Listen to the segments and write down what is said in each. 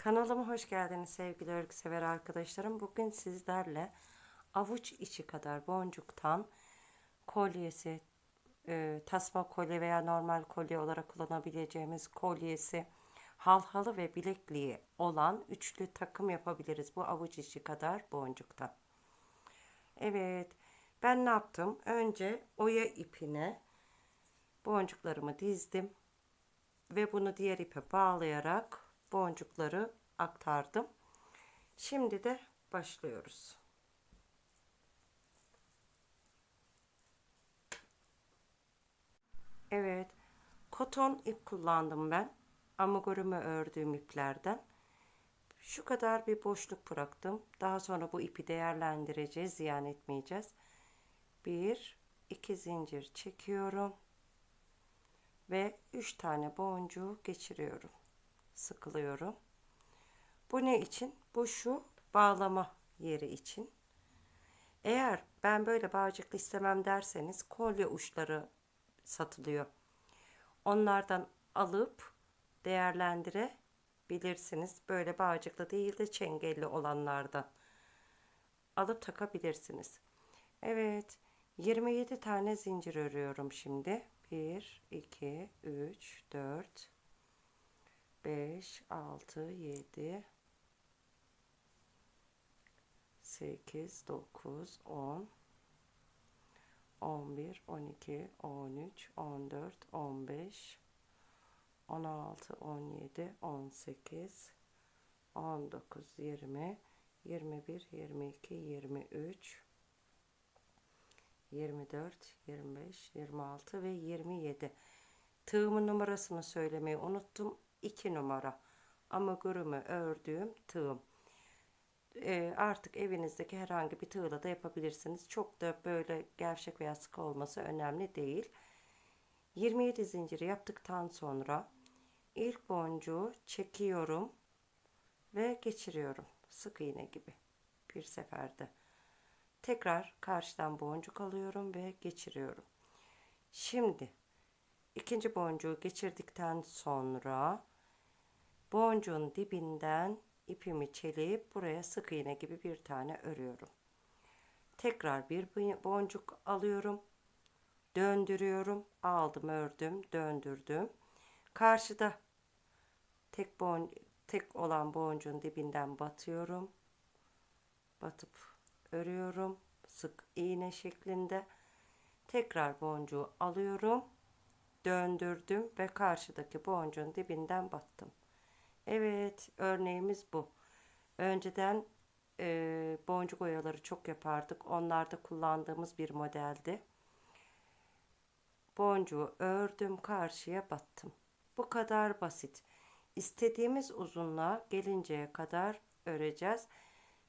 Kanalıma hoş geldiniz sevgili örgü sever arkadaşlarım. Bugün sizlerle avuç içi kadar boncuktan kolyesi, e, tasma kolye veya normal kolye olarak kullanabileceğimiz kolyesi, halhalı ve bilekliği olan üçlü takım yapabiliriz bu avuç içi kadar boncuktan. Evet, ben ne yaptım? Önce oya ipine boncuklarımı dizdim ve bunu diğer ipe bağlayarak boncukları aktardım. Şimdi de başlıyoruz. Evet, koton ip kullandım ben. Amigurumi ördüğüm iplerden. Şu kadar bir boşluk bıraktım. Daha sonra bu ipi değerlendireceğiz, ziyan etmeyeceğiz. Bir, iki zincir çekiyorum ve 3 tane boncuğu geçiriyorum. Sıkılıyorum. Bu ne için? Bu şu bağlama yeri için. Eğer ben böyle bağcıklı istemem derseniz kolye uçları satılıyor. Onlardan alıp değerlendirebilirsiniz. Böyle bağcıklı değil de çengelli olanlardan alıp takabilirsiniz. Evet 27 tane zincir örüyorum şimdi. 1, 2, 3, 4, 5, 6, 7, 8, 9, 10, 11, 12, 13, 14, 15, 16, 17, 18, 19, 20, 21, 22, 23, 24, 25, 26 ve 27. Tığımın numarasını söylemeyi unuttum. 2 numara. Amigurumi ördüğüm tığım. Ee, artık evinizdeki herhangi bir tığla da yapabilirsiniz. Çok da böyle gevşek veya sıkı olması önemli değil. 27 zinciri yaptıktan sonra ilk boncuğu çekiyorum ve geçiriyorum. Sık iğne gibi bir seferde. Tekrar karşıdan boncuk alıyorum ve geçiriyorum. Şimdi ikinci boncuğu geçirdikten sonra boncuğun dibinden ipimi çeleyip buraya sık iğne gibi bir tane örüyorum. Tekrar bir boncuk alıyorum. Döndürüyorum. Aldım, ördüm, döndürdüm. Karşıda tek bon tek olan boncuğun dibinden batıyorum. Batıp örüyorum. Sık iğne şeklinde. Tekrar boncuğu alıyorum. Döndürdüm ve karşıdaki boncuğun dibinden battım. Evet örneğimiz bu. Önceden e, boncuk oyaları çok yapardık. Onlarda kullandığımız bir modeldi. Boncuğu ördüm karşıya battım. Bu kadar basit. İstediğimiz uzunluğa gelinceye kadar öreceğiz.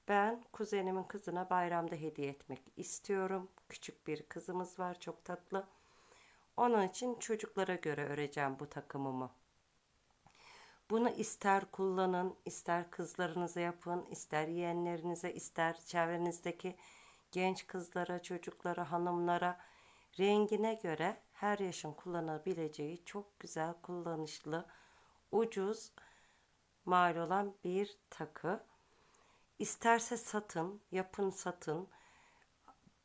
Ben kuzenimin kızına bayramda hediye etmek istiyorum. Küçük bir kızımız var çok tatlı. Onun için çocuklara göre öreceğim bu takımımı. Bunu ister kullanın, ister kızlarınıza yapın, ister yeğenlerinize, ister çevrenizdeki genç kızlara, çocuklara, hanımlara rengine göre her yaşın kullanabileceği çok güzel, kullanışlı, ucuz, mal olan bir takı. İsterse satın, yapın satın.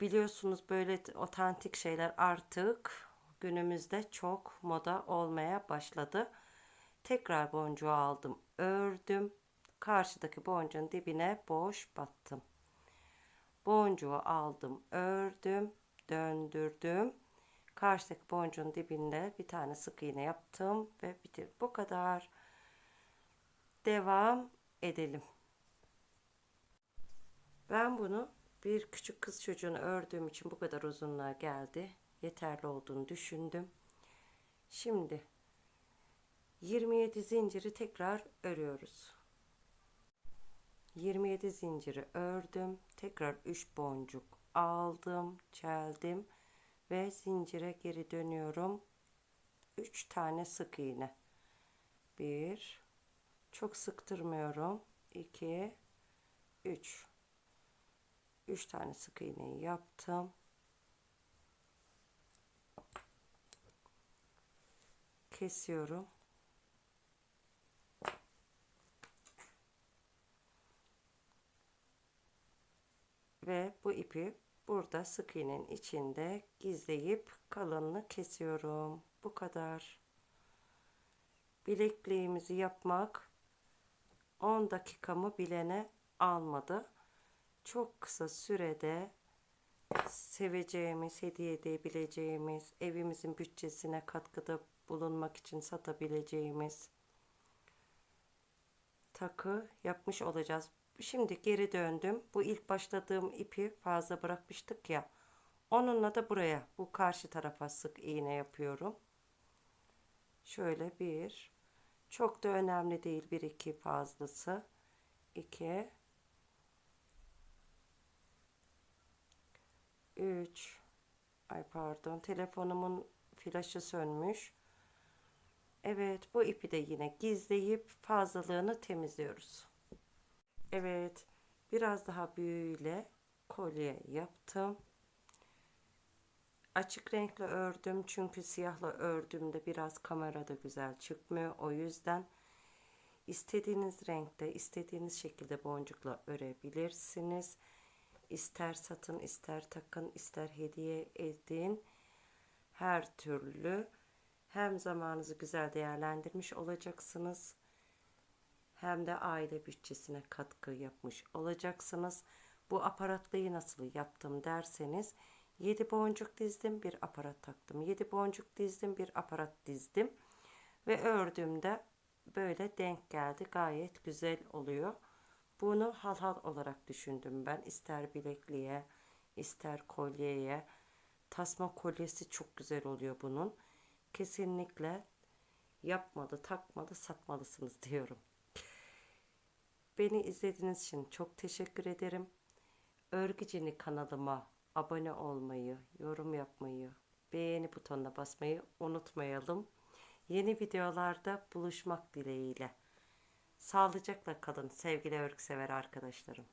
Biliyorsunuz böyle otantik şeyler artık günümüzde çok moda olmaya başladı. Tekrar boncuğu aldım, ördüm. Karşıdaki boncuğun dibine boş battım. Boncuğu aldım, ördüm, döndürdüm. Karşıdaki boncuğun dibinde bir tane sık iğne yaptım ve bitir. Bu kadar. Devam edelim. Ben bunu bir küçük kız çocuğunu ördüğüm için bu kadar uzunluğa geldi. Yeterli olduğunu düşündüm. Şimdi 27 zinciri tekrar örüyoruz. 27 zinciri ördüm. Tekrar 3 boncuk aldım, çeldim ve zincire geri dönüyorum. 3 tane sık iğne. 1 çok sıktırmıyorum. 2 3 3 tane sık iğneyi yaptım. Kesiyorum. Ve bu ipi burada sık iğnenin içinde gizleyip kalınını kesiyorum. Bu kadar. Bilekliğimizi yapmak 10 dakikamı bilene almadı. Çok kısa sürede seveceğimiz, hediye edebileceğimiz, evimizin bütçesine katkıda bulunmak için satabileceğimiz takı yapmış olacağız. Şimdi geri döndüm. Bu ilk başladığım ipi fazla bırakmıştık ya. Onunla da buraya bu karşı tarafa sık iğne yapıyorum. Şöyle bir. Çok da önemli değil. Bir iki fazlası. iki 3 Ay pardon telefonumun flaşı sönmüş. Evet bu ipi de yine gizleyip fazlalığını temizliyoruz. Evet biraz daha büyüğüyle kolye yaptım. Açık renkle ördüm çünkü siyahla ördüğümde biraz kamerada güzel çıkmıyor. O yüzden istediğiniz renkte istediğiniz şekilde boncukla örebilirsiniz. İster satın, ister takın, ister hediye edin. Her türlü hem zamanınızı güzel değerlendirmiş olacaksınız. Hem de aile bütçesine katkı yapmış olacaksınız. Bu aparatlıyı nasıl yaptım derseniz 7 boncuk dizdim, bir aparat taktım. 7 boncuk dizdim, bir aparat dizdim. Ve ördüğümde böyle denk geldi. Gayet güzel oluyor. Bunu hal hal olarak düşündüm ben. İster bilekliğe, ister kolyeye. Tasma kolyesi çok güzel oluyor bunun. Kesinlikle yapmalı, takmalı, satmalısınız diyorum. Beni izlediğiniz için çok teşekkür ederim. Örgüceni kanalıma abone olmayı, yorum yapmayı, beğeni butonuna basmayı unutmayalım. Yeni videolarda buluşmak dileğiyle. Sağlıcakla kalın sevgili örgüsever arkadaşlarım.